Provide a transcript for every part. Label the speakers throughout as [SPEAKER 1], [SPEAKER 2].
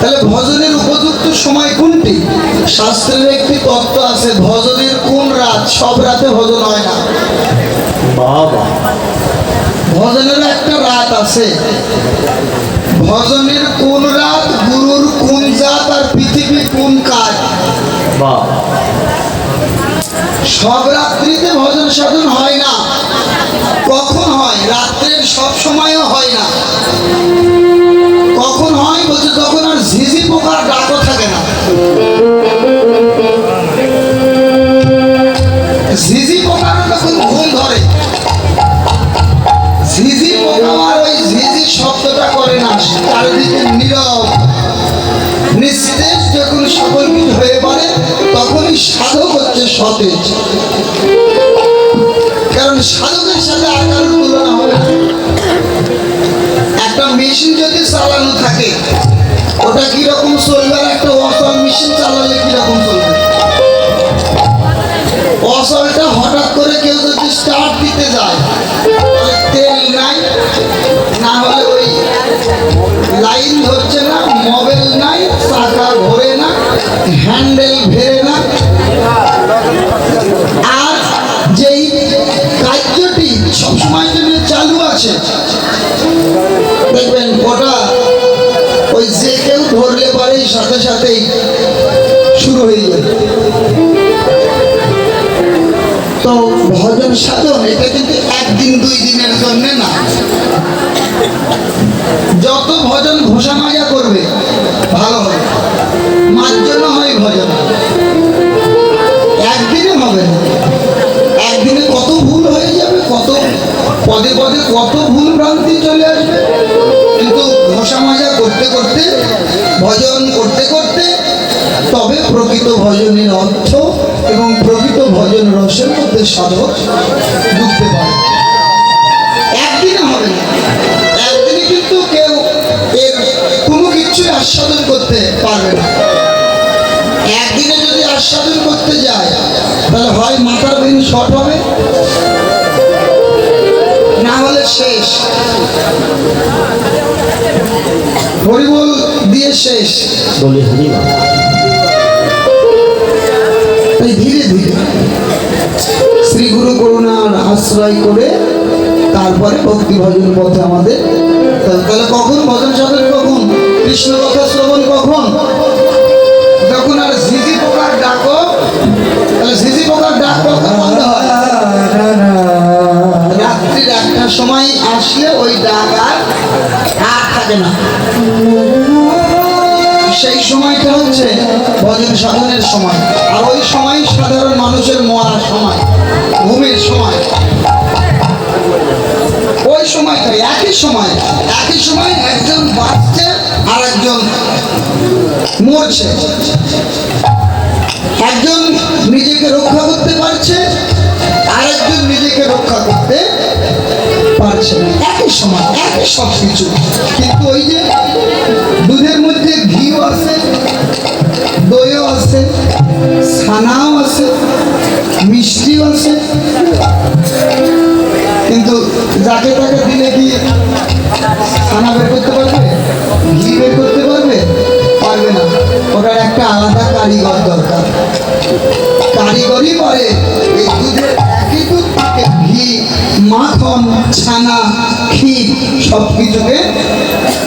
[SPEAKER 1] তাহলে ভজনের উপযুক্ত সময় কোনটি? শাস্ত্রের একটি তত্ত্ব আছে ভজনের কোন রাত? সব রাতে ভজন হয় না।
[SPEAKER 2] বাবা।
[SPEAKER 1] ভজনের একটা রাত আছে। ভজনের কোন রাত গুরুর কোন জাত আর পৃথিবীর কোন কাজ? সব রাত্রিতে ভজন সাধন হয় না। কখন হয়? রাত্রের সব সময়ও হয় না। সতেজ। কারণ সাথে আর কারোর তুলনা না। একটা মেশিন যদি চালানো থাকে, ওটা কীরকম চলবে একটা অসল মেশিন চালালে কীরকম চলবে? অসলটা হঠাৎ করে কেউ যদি স্টার্ট দিতে যায় তেল নাই, না হলে ওই লাইন ধরছে না মোবাইল নাই, চাকা ঘোরে না হ্যান্ডেল ভেরে আছে। দেখবেন ওটা ওই যে কেউ ধরলে পারে সাথে সাথেই শুরু হয়ে যাবে তো ভজন সাধন, এটা কিন্তু একদিন দুই দিনের জন্য না। যত ভজন ঘোষা মাজা করবে, ভালো হবে। মার জন্য হয় ভজন। কত ভুল ভ্রান্তি চলে আসবে? কিন্তু ঘোষা মাজা করতে করতে, ভজন করতে করতে, তবে প্রকৃত ভজনের অর্থ এবং প্রকৃত ভজন রসের মধ্যে সাধক ঢুকতে পারে। একদিনে হবে না। একদিনে কিন্তু কেউ এর কোনো কিছুই আস্বাদন করতে পারবে না। একদিনে যদি আস্বাদন করতে যায়, তাহলে হয় মাথার দিন শর্ট শেষ। হরিবল দিয়ে শেষ।
[SPEAKER 2] বলি হরি
[SPEAKER 1] তাই ধীরে ধীরে শ্রী গুরু করুণার আশ্রয় করে তারপরে ভক্তি ভজন পথে আমাদের তাহলে কখন? ভজন সাধন কখন? কৃষ্ণ কথা শ্রবণ কখন? যখন আর ঝিঝি পোকার ডাকো তাহলে ঝিঝি পোকার ডাক আর থাকে না। সেই সময়টা হচ্ছে ভজন সাধনের সময়। আর ওই সময় সাধারণ মানুষের মরার সময়, ঘুমের সময়। ওই সময়টা, একই সময় একই সময় একজন বাঁচছে আর একজন মরছে। একজন নিজেকে রক্ষা করতে পারছে আর একজন নিজেকে রক্ষা করতে পারছে না। সব কিছু কিন্তু ওই যে দুধের মধ্যে ঘিও আছে, দইও আছে, ছানাও আছে, মিষ্টিও আছে। কিন্তু যাকে তাকে দিলে কি ছানা বের করতে পারবে? ঘি বের করতে পারবে? পারবে না। ওটার একটা আলাদা কারিগর দরকার। কারিগরি করে। এই দুধের একই দুধ থেকে, ঘি, মাখন, ছানা ক্ষীর সব কিছুকে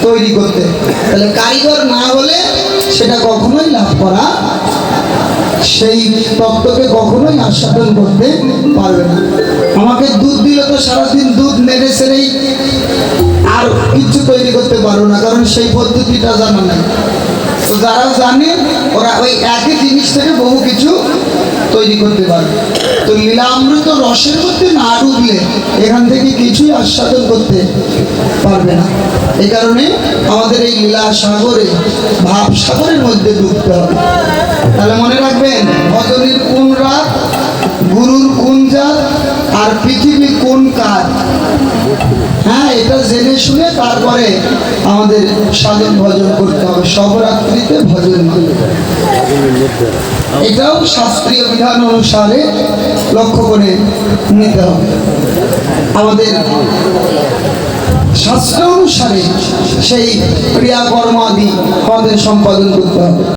[SPEAKER 1] তৈরি করতে। তাহলে কারিগর না হলে সেটা কখনোই লাভ করা সেই তত্ত্বকে কখনোই আস্বাদন করতে পারবে না। আমাকে দুধ দিলে তো সারাদিন দুধ নেড়ে সেরেই আর কিছু তৈরি করতে পারো না, কারণ সেই পদ্ধতিটা জানা নাই। তো যারা জানে, ওরা ওই একই জিনিস থেকে বহু কিছু তৈরি করতে পারবে তো লীলামৃত রসের মধ্যে না ডুবলে এখান থেকে কিছুই আস্বাদন করতে পারবে না। এই কারণে আমাদের এই লীলা সাগরে, ভাব সাগরের মধ্যে ডুবতে হবে। তাহলে মনে রাখবেন ভজনের কোন রাত, গুরুর কোন জাত, আর পৃথিবী কোন কাজ হ্যাঁ এটা জেনে শুনে তারপরে আমাদের সাধন ভজন করতে হবে। সবরাত্রিতে ভজন এটাও শাস্ত্রীয় বিধান অনুসারে লক্ষ্য করে নিতে হবে। আমাদের শাস্ত্র অনুসারে সেই ক্রিয়াকর্ম আদি আমাদের সম্পাদন করতে হবে।